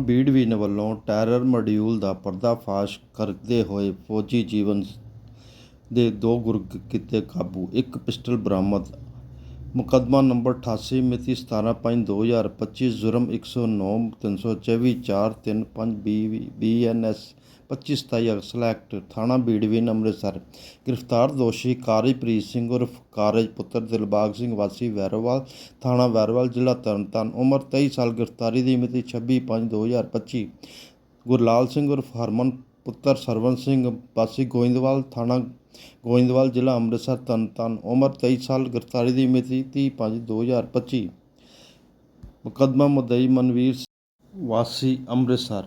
B division ਵੱਲੋਂ terror module ਦਾ ਪਰਦਾਫਾਸ਼ ਕਰਦੇ ਹੋਏ ਫੌਜੀ ਜੀਵਨ ਦੇ ਦੋ ਗੁਰਗ ਕੀਤੇ ਕਾਬੂ, ਇੱਕ ਪਿਸਟਲ ਬਰਾਮਦ। ਮੁਕੱਦਮਾ ਨੰਬਰ 88 ਮਿਤੀ 17/5/2025 ਜੁਰਮ 109 324 435 ਬੀ ਬੀਐਨਐਸ 2527 ਸਲੈਕਟ ਥਾਣਾ ਬੀੜਵੀਨ ਅੰਮ੍ਰਿਤਸਰ। ਗ੍ਰਿਫਤਾਰ ਦੋਸ਼ੀ ਕਾਰਜਪ੍ਰੀਤ ਸਿੰਘ ਉਰਫ ਕਾਰਜ ਪੁੱਤਰ ਦਿਲਬਾਗ ਸਿੰਘ ਵਾਸੀ ਵੈਰੋਵਾਲ, ਥਾਣਾ ਵੈਰੋਵਾਲ, ਜ਼ਿਲ੍ਹਾ ਤਰਨਤਾਰਨ, ਉਮਰ 23 ਸਾਲ, ਗ੍ਰਿਫਤਾਰੀ ਦੀ ਮਿਤੀ 26/5/2025 ਗੁਰਲਾਲ ਸਿੰਘ ਉਰਫ ਹਰਮਨ ਪੁੱਤਰ ਸਰਵਨ ਸਿੰਘ ਵਾਸੀ ਗੋਇੰਦਵਾਲ, ਥਾਣਾ ਗੋਇੰਦਵਾਲ, ਜ਼ਿਲ੍ਹਾ ਅੰਮ੍ਰਿਤਸਰ, ਤਰਨਤਾਰਨ, ਉਮਰ 23 ਸਾਲ, ਗ੍ਰਿਫਤਾਰੀ ਦੀ ਮਿਤੀ 30/5/2025 ਮੁਕੱਦਮਾ ਮੁਦਈ ਮਨਵੀਰ ਵਾਸੀ ਅੰਮ੍ਰਿਤਸਰ।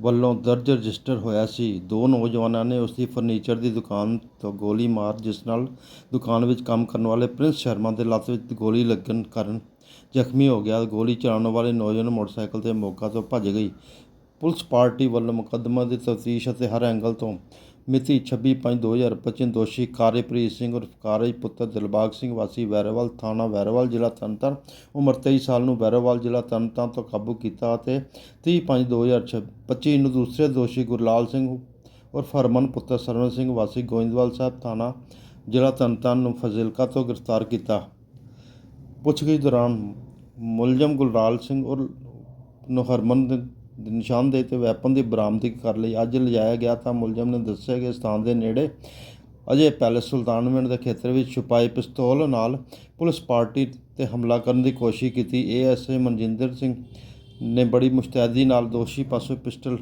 ਵੱਲੋਂ ਦਰਜ ਰਜਿਸਟਰ ਹੋਇਆ ਸੀ। ਦੋ ਨੌਜਵਾਨਾਂ ਨੇ ਉਸ ਦੀ ਫਰਨੀਚਰ ਦੀ ਦੁਕਾਨ ਤੋਂ ਗੋਲੀ ਮਾਰ, ਜਿਸ ਨਾਲ ਦੁਕਾਨ ਵਿੱਚ ਕੰਮ ਕਰਨ ਵਾਲੇ ਪ੍ਰਿੰਸ ਸ਼ਰਮਾ ਦੇ ਲੱਤ ਵਿੱਚ ਗੋਲੀ ਲੱਗਣ ਕਾਰਨ ਜ਼ਖਮੀ ਹੋ ਗਿਆ। ਗੋਲੀ ਚਲਾਉਣ ਵਾਲੇ ਨੌਜਵਾਨ ਮੋਟਰਸਾਈਕਲ ਤੇ ਮੌਕਾ ਤੋਂ ਭੱਜ ਗਈ। ਪੁਲਿਸ ਪਾਰਟੀ ਵੱਲੋਂ ਮੁਕੱਦਮਾ ਦੀ ਤਫਤੀਸ਼ ਅਤੇ ਹਰ ਐਂਗਲ ਤੋਂ ਮਿਤੀ 26/5/2025 ਦੋਸ਼ੀ ਕਾਰਜਪ੍ਰੀਤ ਸਿੰਘ ਉਰਫ ਕਾਰਜ ਪੁੱਤਰ ਦਿਲਬਾਗ ਸਿੰਘ ਵਾਸੀ ਵੈਰੋਵਾਲ ਥਾਣਾ ਵੈਰੋਵਾਲ ਜ਼ਿਲ੍ਹਾ ਤਰਨਤਾਰਨ, ਉਮਰ 23 ਸਾਲ ਨੂੰ ਵੈਰੋਵਾਲ ਜ਼ਿਲ੍ਹਾ ਤਰਨਤਾਰਨ ਤੋਂ ਕਾਬੂ ਕੀਤਾ ਅਤੇ 30/5/2025 ਨੂੰ ਦੂਸਰੇ ਦੋਸ਼ੀ ਗੁਰਲਾਲ ਸਿੰਘ ਉਰਫ ਹਰਮਨ ਪੁੱਤਰ ਸਰਵਨ ਸਿੰਘ ਵਾਸੀ ਗੋਇੰਦਵਾਲ ਸਾਹਿਬ ਥਾਣਾ ਜ਼ਿਲ੍ਹਾ ਤਰਨਤਾਰਨ ਨੂੰ ਫਜ਼ਿਲਕਾ ਤੋਂ ਗ੍ਰਿਫਤਾਰ ਕੀਤਾ। ਪੁੱਛਗਿੱਛ ਦੌਰਾਨ ਮੁਲਜ਼ਮ ਗੁਲਰਾਲ ਸਿੰਘ ਔਰ ਨੂੰ ਹਰਮਨ ਨਿਸ਼ਾਨਦੇਹੀ ਤੇ ਵੈਪਨ ਦੀ ਬਰਾਮਦਗੀ ਕਰ ਲਈ। ਅੱਜ ਲਿਜਾਇਆ ਗਿਆ ਤਾਂ ਮੁਲਜ਼ਮ ਨੇ ਦੱਸਿਆ ਕਿ ਸਥਾਨ ਦੇ ਨੇੜੇ ਅਜੇ ਪੈਲਸ ਸੁਲਤਾਨਵਿੰਡ ਦੇ ਖੇਤਰ ਵਿੱਚ ਛੁਪਾਈ ਪਿਸਤੌਲ ਨਾਲ ਪੁਲਿਸ ਪਾਰਟੀ ਤੇ ਹਮਲਾ ਕਰਨ ਦੀ ਕੋਸ਼ਿਸ਼ ਕੀਤੀ। ਏਐਸਏ ਮਨਜਿੰਦਰ ਸਿੰਘ ਨੇ ਬੜੀ ਮੁਸਤੈਦੀ ਨਾਲ ਦੋਸ਼ੀ ਪਾਸੋਂ ਪਿਸਟਲ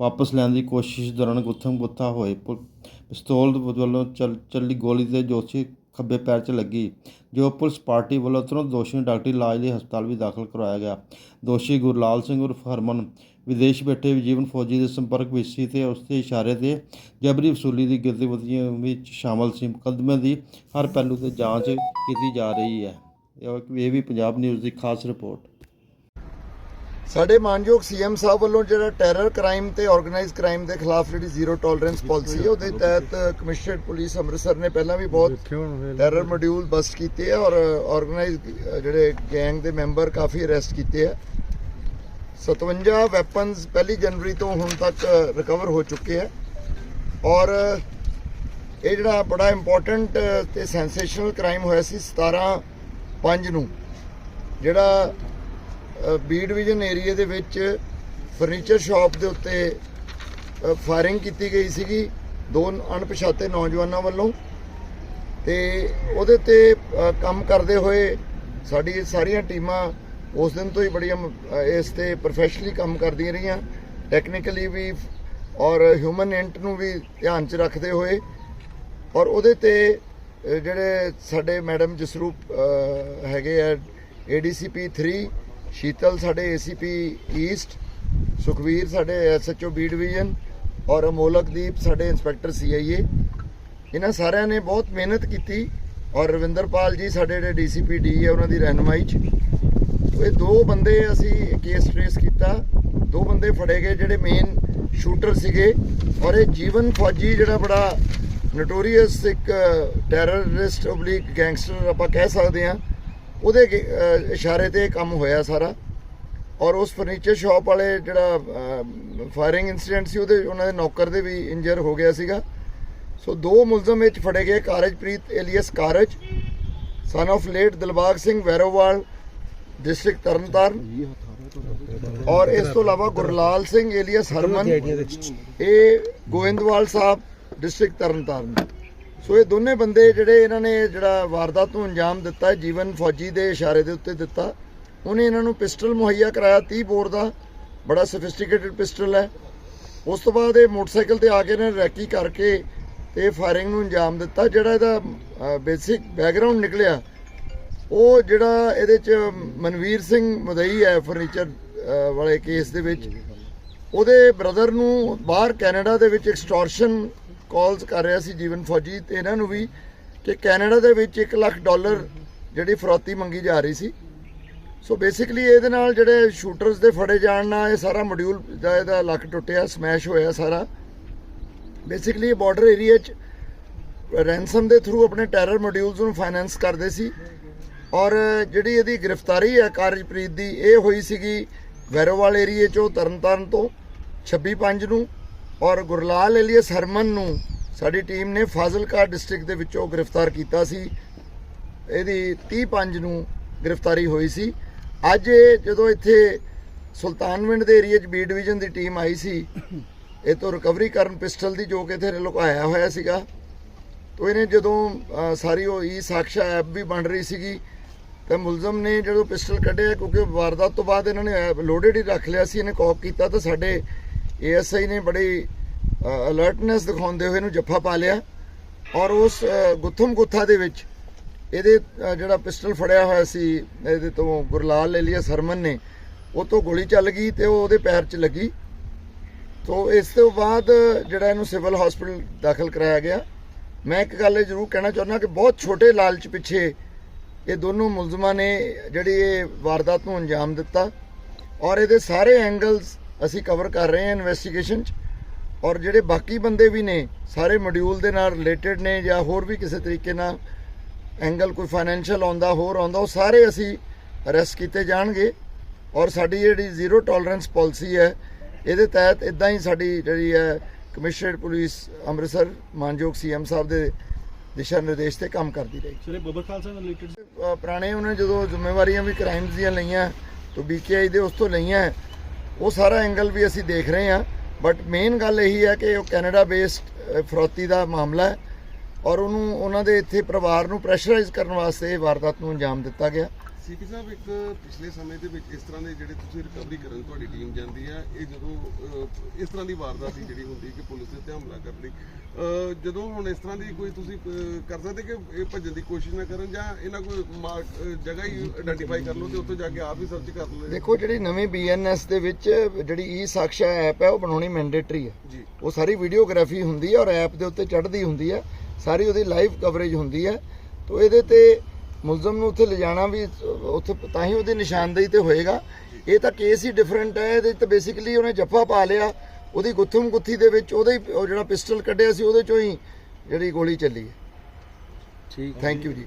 ਵਾਪਸ ਲੈਣ ਦੀ ਕੋਸ਼ਿਸ਼ ਦੌਰਾਨ ਗੁੱਥਮ ਗੁੱਥਾ ਹੋਏ। ਪੁ- ਪਿਸਤੌਲ ਵੱਲੋਂ ਚੱਲ, ਚੱਲੀ ਗੋਲੀ ਤੇ ਜੋਸ਼ੀ ਖੱਬੇ ਪੈਰ 'ਚ ਲੱਗੀ, ਜੋ ਪੁਲਿਸ ਪਾਰਟੀ ਵੱਲੋਂ ਤੁਰੰਤ ਦੋਸ਼ੀ ਨੂੰ ਡਾਕਟਰੀ ਇਲਾਜ ਲਈ ਹਸਪਤਾਲ ਵੀ ਦਾਖਲ ਕਰਵਾਇਆ ਗਿਆ। ਦੋਸ਼ੀ ਗੁਰਲਾਲ ਸਿੰਘ ਉਰਫ ਹਰਮਨ ਵਿਦੇਸ਼ ਬੈਠੇ ਜੀਵਨ ਫੌਜੀ ਦੇ ਸੰਪਰਕ ਵਿੱਚ ਸੀ ਤੇ ਉਸ ਦੇ ਇਸ਼ਾਰੇ ਤੇ ਜਬਰੀ ਵਸੂਲੀ ਦੀ ਗਤੀਵਿਧੀਆਂ ਵਿੱਚ ਸ਼ਾਮਲ ਸੀ। ਮੁਕੱਦਮੇ ਦੀ ਹਰ ਪਹਿਲੂ ਤੇ ਜਾਂਚ ਕੀਤੀ ਜਾ ਰਹੀ ਹੈ। ਇਹ ਇਹ ਵੀ ਪੰਜਾਬ ਨਿਊਜ਼ ਦੀ ਖਾਸ ਰਿਪੋਰਟ। ਸਾਡੇ ਮਾਨਯੋਗ ਸੀਐਮ ਸਾਹਿਬ ਵੱਲੋਂ ਜਿਹੜਾ ਟੈਰਰ ਕ੍ਰਾਈਮ ਤੇ ਆਰਗੇਨਾਈਜ਼ਡ ਕ੍ਰਾਈਮ ਦੇ ਖਿਲਾਫ ਜਿਹੜੀ ਜ਼ੀਰੋ ਟੋਲਰੈਂਸ ਪਾਲਿਸੀ ਹੈ ਉਹਦੇ ਤਹਿਤ ਕਮਿਸ਼ਨਰਡ ਪੁਲਿਸ ਅੰਮ੍ਰਿਤਸਰ ਨੇ ਪਹਿਲਾਂ ਵੀ ਬਹੁਤ ਟੈਰਰ ਮੋਡਿਊਲ ਬਸਟ ਕੀਤੇ ਆ ਔਰ ਆਰਗੇਨਾਈਜ਼ਡ ਜਿਹੜੇ ਗੈਂਗ ਦੇ ਮੈਂਬਰ ਕਾਫੀ ਅਰੈਸਟ ਕੀਤੇ ਆ। 57 ਵੈਪਨਸ ਪਹਿਲੀ ਜਨਵਰੀ ਤੋਂ ਹੁਣ ਤੱਕ ਰਿਕਵਰ ਹੋ ਚੁੱਕੇ ਆ ਔਰ ਇਹ ਜਿਹੜਾ ਬੜਾ ਇੰਪੋਰਟੈਂਟ ਤੇ ਸੈਂਸੇਸ਼ਨਲ ਕ੍ਰਾਈਮ ਹੋਇਆ ਸੀ 17 5 ਨੂੰ, ਜਿਹੜਾ ਬੀ ਡਿਵੀਜ਼ਨ ਏਰੀਆ ਦੇ ਵਿੱਚ ਫਰਨੀਚਰ ਸ਼ਾਪ ਦੇ ਉੱਤੇ ਫਾਇਰਿੰਗ ਕੀਤੀ ਗਈ ਸੀਗੀ ਦੋ ਅਣਪਛਾਤੇ ਨੌਜਵਾਨਾਂ ਵੱਲੋਂ। ਤੇ ਉਹਦੇ ਤੇ ਕੰਮ ਕਰਦੇ ਹੋਏ ਸਾਡੀ ਸਾਰੀਆਂ ਟੀਮਾਂ ਉਸ ਦਿਨ ਤੋਂ ਹੀ ਬੜੀਆਂ ਇਸ ਤੇ ਪ੍ਰੋਫੈਸ਼ਨਲੀ ਕੰਮ ਕਰਦੀਆਂ ਰਹੀਆਂ। ਟੈਕਨੀਕਲੀ ਵੀ ਔਰ ਹਿਊਮਨ ਇੰਟ ਨੂੰ ਵੀ ਧਿਆਨ 'ਚ ਰੱਖਦੇ ਹੋਏ। ਔਰ ਉਹਦੇ ਤੇ ਜਿਹੜੇ ਸਾਡੇ ਮੈਡਮ ਜਸਰੂਪ ਅ, ਹੈਗੇ ਆ ਏਡੀਸੀਪੀ 3 ਸ਼ੀਤਲ ਸਾਡੇ ਏਸੀਪੀ ਈਸਟ ਸੁਖਵੀਰ ਸਾਡੇ ਐਸਐਚਓ ਬੀ ਡਿਵੀਜ਼ਨ ਔਰ ਅਮੋਲਕਦੀਪ ਸਾਡੇ ਇੰਸਪੈਕਟਰ ਸੀਆਈਏ ਇਹਨਾਂ ਸਾਰਿਆਂ ਨੇ ਬਹੁਤ ਮਿਹਨਤ ਕੀਤੀ ਔਰ ਰਵਿੰਦਰਪਾਲ ਜੀ ਸਾਡੇ ਜਿਹੜੇ ਡੀਸੀਪੀ ਡੀ ਹੈ ਉਹਨਾਂ ਦੀ ਰਹਿਨਮਾਈ 'ਚ। ਇਹ ਦੋ ਬੰਦੇ ਅਸੀਂ ਕੇਸ ਟ੍ਰੇਸ ਕੀਤਾ। ਦੋ ਬੰਦੇ ਫੜੇ ਗਏ ਜਿਹੜੇ ਮੇਨ ਸ਼ੂਟਰ ਸੀਗੇ ਔਰ ਇਹ ਜੀਵਨ ਫੌਜੀ ਜਿਹੜਾ ਬੜਾ ਨਟੋਰੀਅਸ ਇੱਕ ਟੈਰਰਿਸਟ ਓਬਲੀਕ ਗੈਂਗਸਟਰ ਆਪਾਂ ਕਹਿ ਸਕਦੇ ਹਾਂ। ਉਹਦੇ ਗੇ- ਇਸ਼ਾਰੇ ਤੇ ਕੰਮ ਹੋਇਆ ਸਾਰਾ। ਔਰ ਉਸ ਫਰਨੀਚਰ ਸ਼ਾਪ ਵਾਲੇ ਜਿਹੜਾ ਫਾਇਰਿੰਗ ਇਨਸੀਡੈਂਟ ਸੀ, ਉਹਦੇ, ਉਹਨਾਂ ਦੇ ਨੌਕਰ ਦੇ ਵੀ ਇੰਜਰ ਹੋ ਗਿਆ ਸੀਗਾ। ਸੋ ਦੋ ਮੁਲਜ਼ਮ ਵਿੱਚ ਫੜੇ ਗਏ Karajpreet alias Karaj son of late Dilbagh Singh Vairowal district Tarn Taran. ਔਰ ਇਸ ਤੋਂ ਇਲਾਵਾ ਗੁਰਲਾਲ ਸਿੰਘ ਏਲੀਅਸ ਹਰਮਨ, ਇਹ ਗੋਇੰਦਵਾਲ ਸਾਹਿਬ, ਡਿਸਟ੍ਰਿਕਟ ਤਰਨਤਾਰਨ। ਸੋ ਇਹ ਦੋਨੇ ਬੰਦੇ ਜਿਹੜੇ ਇਹਨਾਂ ਨੇ ਜਿਹੜਾ ਵਾਰਦਾਤ ਨੂੰ ਅੰਜਾਮ ਦਿੱਤਾ, ਜੀਵਨ ਫੌਜੀ ਦੇ ਇਸ਼ਾਰੇ ਦੇ ਉੱਤੇ ਦਿੱਤਾ, ਉਹਨੇ ਇਹਨਾਂ ਨੂੰ ਪਿਸਟਲ ਮੁਹੱਈਆ ਕਰਾਇਆ 30 ਬੋਰ ਦਾ। ਬੜਾ ਸੋਫਿਸਟੀਕੇਟਡ ਪਿਸਟਲ ਹੈ। ਉਸ ਤੋਂ ਬਾਅਦ ਇਹ ਮੋਟਰਸਾਈਕਲ ਤੇ ਆ ਕੇ ਇਹਨਾਂ ਰੈਕੀ ਕਰਕੇ ਤੇ ਫਾਇਰਿੰਗ ਨੂੰ ਅੰਜਾਮ ਦਿੱਤਾ, ਜਿਹੜਾ ਇਹਦਾ ਬੇਸਿਕ ਬੈਕਗ੍ਰਾਉਂਡ ਨਿਕਲਿਆ। ਉਹ ਜਿਹੜਾ ਇਹਦੇ ਚ ਮਨਵੀਰ ਸਿੰਘ ਮਦਈ ਹੈ ਫਰਨੀਚਰ ਵਾਲੇ ਕੇਸ ਦੇ ਵਿੱਚ, ਉਹਦੇ ਬ੍ਰਦਰ ਨੂੰ ਬਾਹਰ ਕੈਨੇਡਾ ਦੇ ਵਿੱਚ ਐਕਸਟੋਰਸ਼ਨ ਕਾਲਸ ਕਰ ਰਿਹਾ ਸੀ ਜੀਵਨ ਫੌਜੀ ਤੇ ਇਹਨਾਂ ਨੂੰ ਵੀ ਕਿ ਕੈਨੇਡਾ ਦੇ ਵਿੱਚ 1 ਲੱਖ ਡਾਲਰ ਜਿਹੜੀ ਫਰੋਤੀ ਮੰਗੀ ਜਾ ਰਹੀ ਸੀ। ਸੋ ਬੇਸਿਕਲੀ ਇਹਦੇ ਨਾਲ ਜਿਹੜੇ ਸ਼ੂਟਰਸ ਦੇ ਫੜੇ ਜਾਣ ਨਾਲ ਇਹ ਸਾਰਾ ਮੋਡਿਊਲ ਦਾ ਇਹਦਾ ਲੱਕ ਟੁੱਟਿਆ ਸਮੈਸ਼ ਹੋਇਆ ਸਾਰਾ। ਬੇਸਿਕਲੀ ਇਹ ਬਾਰਡਰ ਏਰੀਆ 'ਚ ਰੈਂਸਮ ਦੇ ਥਰੂ ਆਪਣੇ ਟੈਰਰ ਮੋਡਿਊਲਸ ਨੂੰ ਫਾਈਨੈਂਸ ਕਰਦੇ ਸੀ। ਔਰ ਜਿਹੜੀ ਇਹਦੀ ਗ੍ਰਿਫਤਾਰੀ ਹੈ ਕਾਰਜਪ੍ਰੀਤ ਦੀ, ਇਹ ਹੋਈ ਸੀਗੀ ਵੈਰੋਵਾਲ ਏਰੀਏ ਚੋਂ ਤਰਨਤਾਰਨ ਤੋਂ 26/5 ਨੂੰ ਔਰ ਗੁਰਲਾਲ ਏਲੀਅਸ ਹਰਮਨ ਨੂੰ ਸਾਡੀ ਟੀਮ ਨੇ ਫਾਜ਼ਿਲਕਾ ਡਿਸਟ੍ਰਿਕਟ ਦੇ ਵਿੱਚੋਂ ਗ੍ਰਿਫਤਾਰ ਕੀਤਾ ਸੀ। ਇਹਦੀ 30/5 ਨੂੰ ਗ੍ਰਿਫਤਾਰੀ ਹੋਈ ਸੀ। ਅੱਜ ਜਦੋਂ ਇੱਥੇ ਸੁਲਤਾਨਵਿੰਡ ਦੇ ਏਰੀਏ 'ਚ ਬੀ ਡਿਵੀਜ਼ਨ ਦੀ ਟੀਮ ਆਈ ਸੀ, ਇਹ ਤੋਂ ਰਿਕਵਰੀ ਕਰਨ ਪਿਸਟਲ ਦੀ ਜੋ ਕਿ ਇੱਥੇ ਲੁਕਾਇਆ ਹੋਇਆ ਸੀਗਾ, ਤੋ ਇਹਨੇ ਜਦੋਂ ਸਾਰੀ ਉਹ ਈ ਸਾਕਸ਼ਾ ਐਪ ਵੀ ਬਣ ਰਹੀ ਸੀਗੀ ਤੇ ਮੁਲਜ਼ਮ ਨੇ ਜਦੋਂ ਪਿਸਟਲ ਕੱਢਿਆ, ਕਿਉਂਕਿ ਵਾਰਦਾਤ ਤੋਂ ਬਾਅਦ ਇਹਨਾਂ ਨੇ ਲੋਡਡ ਹੀ ਰੱਖ ਲਿਆ ਸੀ, ਇਹਨੇ ਕੌਕ ਕੀਤਾ ਤਾਂ ਸਾਡੇ ਏਐਸਆਈ ਨੇ ਬੜੀ ਅਲਰਟਨੈਸ ਦਿਖਾਉਂਦੇ ਹੋਏ ਇਹਨੂੰ ਜੱਫਾ ਪਾ ਲਿਆ। ਔਰ ਉਸ ਗੁੱਥਮ ਗੁੱਥਾ ਦੇ ਵਿੱਚ ਇਹਦੇ ਜਿਹੜਾ ਪਿਸਟਲ ਫੜਿਆ ਹੋਇਆ ਸੀ, ਇਹਦੇ ਤੋਂ ਗੁਰਲਾਲ ਏਲੀਅਸ ਸਰਮਨ ਨੇ, ਉਹ ਤੋਂ ਗੋਲੀ ਚੱਲ ਗਈ ਤੇ ਉਹ ਉਹਦੇ ਪੈਰ 'ਚ ਲੱਗੀ। ਤੋ ਇਸ ਤੋਂ ਬਾਅਦ ਜਿਹੜਾ ਇਹਨੂੰ ਸਿਵਲ ਹਸਪੀਟਲ ਦਾਖਲ ਕਰਾਇਆ ਗਿਆ। ਮੈਂ ਇੱਕ ਗੱਲ ਜ਼ਰੂਰ ਕਹਿਣਾ ਚਾਹੁੰਦਾ ਕਿ ਬਹੁਤ ਛੋਟੇ ਲਾਲਚ ਪਿੱਛੇ ਇਹ ਦੋਨੋਂ ਮੁਲਜ਼ਮਾਂ ਨੇ ਜਿਹੜੀ ਇਹ ਵਾਰਦਾਤ ਨੂੰ ਅੰਜਾਮ ਦਿੱਤਾ ਔਰ ਇਹਦੇ ਸਾਰੇ ਐਂਗਲਸ ਅਸੀਂ ਕਵਰ ਕਰ ਰਹੇ ਹਾਂ ਇਨਵੈਸਟੀਗੇਸ਼ਨ 'ਚ ਔਰ ਜਿਹੜੇ ਬਾਕੀ ਬੰਦੇ ਵੀ ਨੇ, ਸਾਰੇ ਮੋਡਿਊਲ ਦੇ ਨਾਲ ਰਿਲੇਟਡ ਨੇ ਜਾਂ ਹੋਰ ਵੀ ਕਿਸੇ ਤਰੀਕੇ ਨਾਲ ਐਂਗਲ ਕੋਈ ਫਾਈਨੈਂਸ਼ੀਅਲ ਆਉਂਦਾ, ਹੋਰ ਆਉਂਦਾ, ਉਹ ਸਾਰੇ ਅਸੀਂ ਅਰੈਸਟ ਕੀਤੇ ਜਾਣਗੇ ਔਰ ਸਾਡੀ ਜਿਹੜੀ ਜ਼ੀਰੋ ਟੋਲਰੈਂਸ ਪਾਲਿਸੀ ਹੈ, ਇਹਦੇ ਤਹਿਤ ਇਦਾਂ ਹੀ ਸਾਡੀ ਜਿਹੜੀ ਹੈ ਕਮਿਸ਼ਨਰੇਟ ਪੁਲਿਸ ਅੰਮ੍ਰਿਤਸਰ ਮਾਨਯੋਗ ਸੀਐਮ ਸਾਹਿਬ ਦੇ ਦਿਸ਼ਾ ਨਿਰਦੇਸ਼ ਤੇ ਕੰਮ ਕਰਦੀ ਰਹੀ। ਸਰ ਇਹ ਬੱਬਰ ਖਾਲਸਾ ਨਾਲ ਰਿਲੇਟਡ ਪੁਰਾਣੇ ਉਹਨੇ ਜਦੋਂ ਜ਼ਿੰਮੇਵਾਰੀਆਂ ਵੀ ਕ੍ਰਾਈਮਸ ਦੀਆਂ ਲਈਆਂ ਤੋਂ ਬੀਕੇਆਈ ਦੇ ਉਸ ਤੋਂ ਲਈਆਂ ਉਹ ਸਾਰਾ ਐਂਗਲ ਵੀ ਅਸੀਂ ਦੇਖ ਰਹੇ ਹਾਂ। ਬਟ ਮੇਨ ਗੱਲ ਇਹੀ ਹੈ ਕਿ ਉਹ ਕੈਨੇਡਾ ਬੇਸਡ ਫਰੋਤੀ ਦਾ ਮਾਮਲਾ ਹੈ ਔਰ ਉਹਨੂੰ ਉਹਨਾਂ ਦੇ ਇੱਥੇ ਪਰਿਵਾਰ ਨੂੰ ਪ੍ਰੈਸ਼ਰਾਈਜ਼ ਕਰਨ ਵਾਸਤੇ ਇਹ ਵਾਰਦਾਤ ਨੂੰ ਅੰਜਾਮ ਦਿੱਤਾ ਗਿਆ। ਸੀਪੀ ਸਾਹਿਬ ਇੱਕ ਪਿਛਲੇ ਸਮੇਂ ਦੇ ਵਿੱਚ ਇਸ ਤਰ੍ਹਾਂ ਦੇ ਜਿਹੜੇ ਤੁਸੀਂ ਰਿਕਵਰੀ ਕਰਨ ਤੁਹਾਡੀ ਟੀਮ ਜਾਂਦੀ ਹੈ ਇਹ ਜਦੋਂ ਇਸ ਤਰ੍ਹਾਂ ਦੀ ਵਾਰਦਾਤ ਦੀ ਜਿਹੜੀ ਹੁੰਦੀ ਕਿ ਪੁਲਿਸ ਦੇ ਉੱਤੇ ਹਮਲਾ ਕਰਨ ਲਈ ਅਹ, ਜਦੋਂ ਹੁਣ ਇਸ ਤਰ੍ਹਾਂ ਦੀ ਕੋਈ ਤੁਸੀਂ ਕਰ ਸਕਦੇ ਕਿ ਇਹ ਭੱਜਣ ਦੀ ਕੋਸ਼ਿਸ਼ ਨਾ ਕਰਨ ਜਾਂ ਇਹਨਾਂ ਕੋਈ ਮਾਰਕ ਜਗ੍ਹਾ ਹੀ ਆਇਡੈਂਟੀਫਾਈ ਕਰ ਲਓ ਤੇ ਉੱਥੇ ਜਾ ਕੇ ਆਪ ਹੀ ਸਰਚ ਕਰ ਲਓ। ਦੇਖੋ ਜਿਹੜੀ ਨਵੀਂ ਬੀਐਨਐਸ ਦੇ ਵਿੱਚ ਜਿਹੜੀ ਈ ਸਾਕਸ਼ਾ ਐਪ ਹੈ ਉਹ ਬਣਾਉਣੀ ਮੈਂਡੇਟਰੀ ਹੈ ਉਹ ਸਾਰੀ ਵੀਡੀਓਗ੍ਰਾਫੀ ਹੁੰਦੀ ਹੈ ਔਰ ਐਪ ਦੇ ਉੱਤੇ ਚੜ੍ਹਦੀ ਹੁੰਦੀ ਹੈ ਸਾਰੀ ਉਹਦੀ ਲਾਈਵ ਕਵਰੇਜ ਹੁੰਦੀ ਹੈ ਤੋਂ ਇਹਦੇ ਤੇ ਮੁਲਜ਼ਮ ਨੂੰ ਉੱਥੇ ਲਿਜਾਣਾ ਵੀ ਉੱਥੇ ਤਾਂ ਹੀ ਉਹਦੀ ਨਿਸ਼ਾਨਦੇਹੀ ਤੇ ਹੋਏਗਾ। ਇਹ ਤਾਂ ਕੇਸ ਹੀ ਡਿਫਰੈਂਟ ਹੈ ਇਹਦੇ ਤੇ ਬੇਸਿਕਲੀ ਉਹਨੇ ਜੱਫਾ ਪਾ ਲਿਆ। ਉਹਦੀ ਗੁੱਥਮ ਗੁੱਥੀ ਦੇ ਵਿੱਚ ਉਹਦੇ ਹੀ ਉਹ ਜਿਹੜਾ ਪਿਸਟਲ ਕੱਢਿਆ ਸੀ ਉਹਦੇ ਚੋਂ ਹੀ ਜਿਹੜੀ ਗੋਲੀ ਚੱਲੀ ਹੈ। ਠੀਕ ਥੈਂਕ ਯੂ ਜੀ।